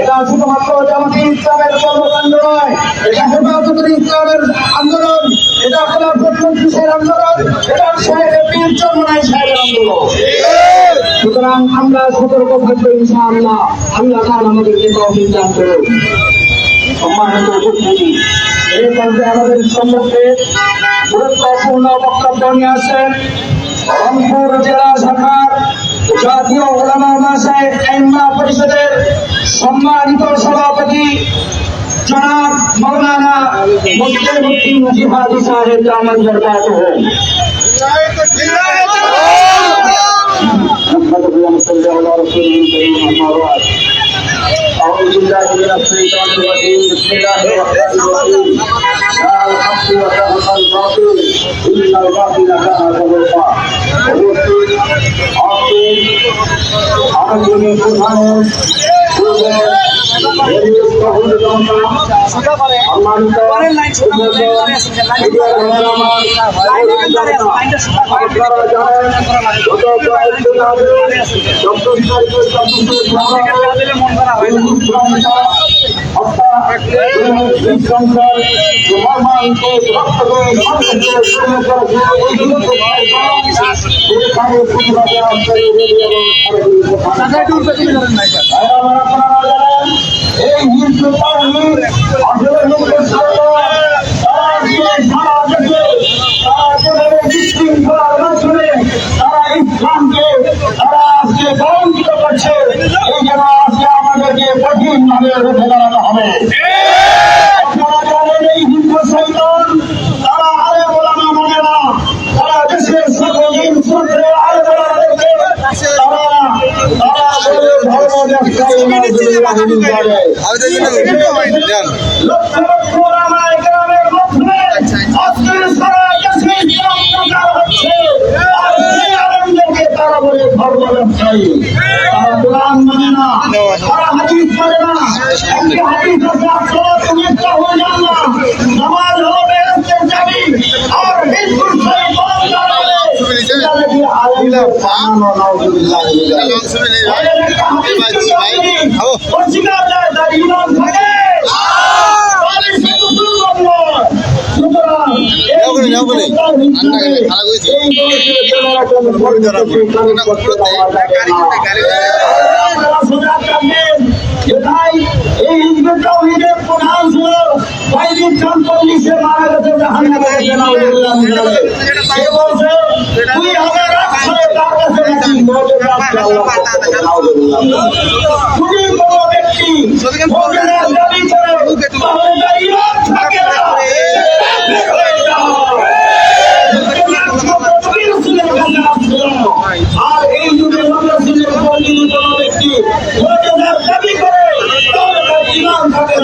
এটা শুধুমাত্র জামাতি ইসলামের কর্মকাণ্ড নয়, এটা হেফাজতুল ইসলামের আন্দোলন, এটা আপনার প্রথম কিসের আন্দোলন, এটা সাহেবের পীর চন্দ্রনাই সাহেবের আন্দোলন। সুতরাং আমরা সতর্ক থাকব ইনশাআল্লাহ, আল্লাহ খান আমাদেরকে তহবিল দান করুন। সম্মানিত উপস্থিতি, এই পর্যায়ে আমাদের সম্মুখে গুরুত্বপূর্ণ বক্তব্য নিয়ে আসেন রংপুর জেলা শাখার জাতীয় সম্মানিত সভাপতি জনাব মৌলানা মুসলিম জিহাদি সাহেব দামান দরকার হন محمد اللهم صل على رسوله الكريم اما بعد أعوذ بالله من الشيطان الرجيم بسم الله الرحمن الرحيم يا الحق وتهق الباطل إن الباطل كان زهوقا অবশ্যই আপনি আগামী প্রধানের আপনারা জানেন গত কয়েকদিন আগে চব্বিশ তারিখে চব্বিশের এই হিন্দু বাহিনী আসলে লোকের সারা দেশে তারা যেভাবে বিশৃঙ্খলার মাধ্যমে তারা আজকে বঞ্চিত করছে। এই জন্য আজকে আমাদেরকে কঠিন ভাবে রুখে দাঁড়াতে মানে নজরুল্লাহ করে লক্ষ লক্ষ বলে ধর্ম তারা কোরআন মানে না। তারা হাদিস মানে না। একটি হাদিস আছে আসলে তুমি একটা হয়ে যান না নামাজ হলো বেহেস্তের চাবি আর হিন্দুর সাথে বলন জানালে এটা নাকি আলেমদের নাউজুবিল্লাহ একটা হাদিস যদি অস্বীকার যায় তার ইমান থাকে তাহলে সে মুসলমান নয়। সুতরাং এই বলি, নাও বলি। হিন্দুদের আন্না গেলে খারাপ হয়েছে। এই বয়সে জেনারেশন পরিবর্তন করতে পাওয়া যাবে না। আপনারা সজাগ এই তাওহীদের প্রধান ছিল মারা গেছে জাহান্নামে যালিক। সে বলছে তুই আমার রাখছে তার কাছে নাকি আল্লাহ। যদি কোনো ব্যক্তি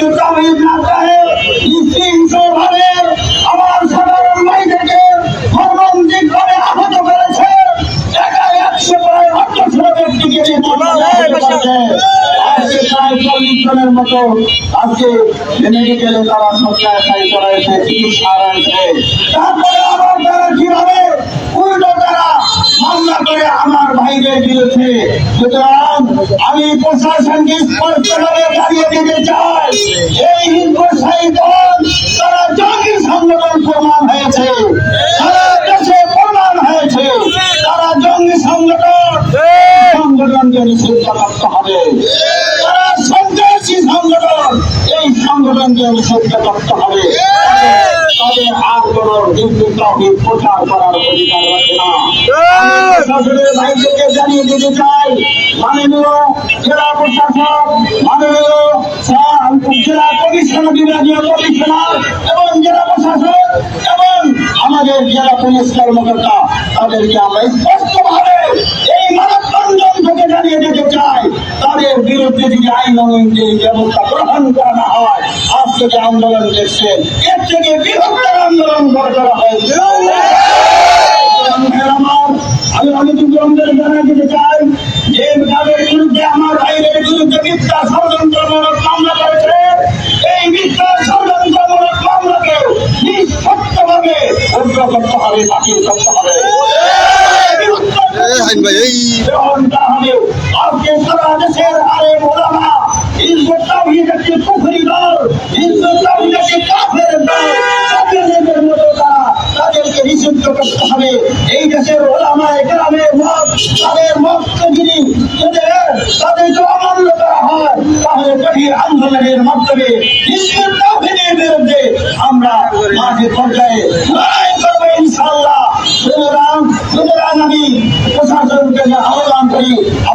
হিন্দু তাহিদ না চাহে ভাবে আমার সাধারণ ভাইদেরকে মর্মান্তিক ভাবে আহত করেছে একাই একশো প্রায় আটশো ব্যক্তিকে জনের মতো তারপরে আবার তারা কীভাবে উল্টো তারা মামলা করে আমার ভাইদের বিরুদ্ধে সুতরাং আমি প্রশাসনকে স্পষ্টভাবে জানিয়ে দিতে চাই, এই হিন্দু সাহিত্যন তারা জঙ্গি সংগঠন প্রমাণ হয়েছে সংগঠন সংগঠনকে সংগঠন এই সংগঠনকে নিষিদ্ধ করতে হবে। তহিদ প্রচার করার অধিকার রাখে না। আমি ভাইদেরকে জানিয়ে দিতে চাই মাননীয় জেলা প্রশাসক মাননীয় জেলা কমিশন বিভাগীয় কমিশনার এবং জেলা প্রশাসক এবং আমাদের জেলা পুলিশ কর্মকর্তা তাদেরকে আমরা স্পষ্টভাবে এই মানববন্ধন থেকে জানিয়ে দিতে চাই। তাদের তাদের বিরুদ্ধে যদি আইন অনুযায়ী ব্যবস্থা গ্রহণ করা না হয় যে আন্দোলন দেখছেন এর থেকে বৃহত্তর আন্দোলন করে করা হয়েছে। আমি অনেক জনদের জানা দিতে চাই যে তাদের বিরুদ্ধে আমার ভাইদের বিরুদ্ধে মিথ্যা ষড়যন্ত্রমূলক মামলা করেছে। এই মিথ্যা ষড়যন্ত্রমূলক মামলাকে নিঃশক্তভাবে উদ্র করতে হবে বাতিল করতে হবে। এই হাইন ভাই, এই। গ্রহণটা হবে আজকে সারা দেশের আরে ওলামা হিজবুত তাওহীদ একটি কুফরি দল হিজবুত তাওহীদ একটি কাফের দল কাফেরদের মতো তারা তাদেরকে নিষিদ্ধ করতে হবে এই দেশের ওলামা গ্রামের মত তাদের যদি যদি তাদেরকে অমান্য করা হয় তাহলে কঠিন আন্দোলনের মাধ্যমে হিজবুত তাওহীদের বিরুদ্ধে আমরা মাঝে পর্যায়ে